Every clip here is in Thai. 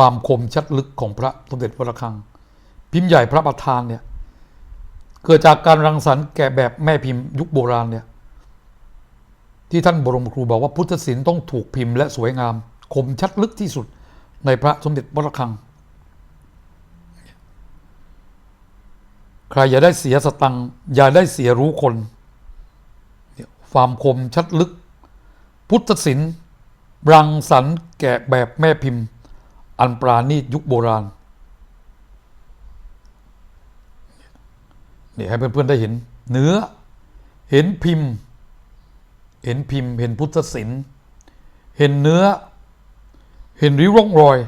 ความคมชัดลึกของพระสมเด็จวระฆัง พิมพ์ใหญ่พระประธานเนี่ยเกิดจากการรังสรรค์แกะแบบแม่พิมพ์ยุคโบราณเนี่ยที่ท่านบรมครูบอกว่าพุทธศิลป์ต้องถูกพิมพ์และสวยงาม คมชัดลึกที่สุดในพระสมเด็จวระฆัง ใครอย่าได้เสียสตังอย่าได้เสียรู้คนความคมชัดลึก พุทธศิลป์รังสรรค์แกะแบบแม่พิมพ์ อันปราณีตยุคโบราณนี่ให้เพื่อนๆได้เห็น เนื้อ เห็นพิมพ์ เห็นพิมพ์ เห็นพุทธศิลป์เห็นเนื้อ เห็นริ้วร่องรอย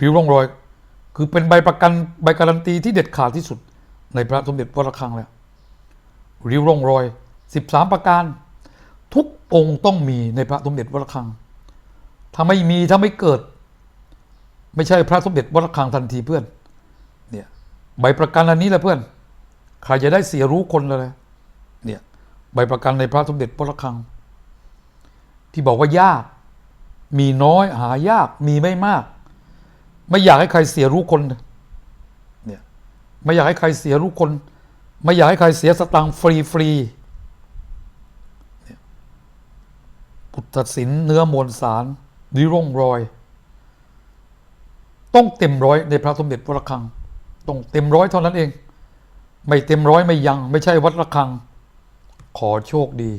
ริ้วร่องรอย คือเป็นใบประกันใบการันตีที่เด็ดขาดที่สุด ในพระสมเด็จวัดระฆังแล้วริ้วร่องรอย 13 ประการ ทุกองค์ต้องมีในพระสมเด็จวัดระฆังถ้าไม่มีถ้าไม่เกิด ไม่ใช่พระสมเด็จวัดระฆังทันทีเพื่อน เนี่ยใบประกันอันนี้แหละเพื่อนใครจะได้เสียรู้คนเลยเนี่ยใบประกันในพระสมเด็จวัดระฆัง ที่บอกว่ายาก มีน้อยหายากมีไม่มาก ไม่อยากให้ใครเสียรู้คนเนี่ยไม่อยากให้ใครเสียรู้คน ไม่อยากให้ใครเสียสตังฟรีฟรีพุทธศิลป์เนื้อมวลสารริร่องรอย ต้องเต็มร้อยในพระสมเด็จวัดระฆังต้องเต็มร้อยเท่านั้นเอง ไม่เต็มร้อยไม่ยัง ไม่ใช่วัดระฆัง ขอโชคดี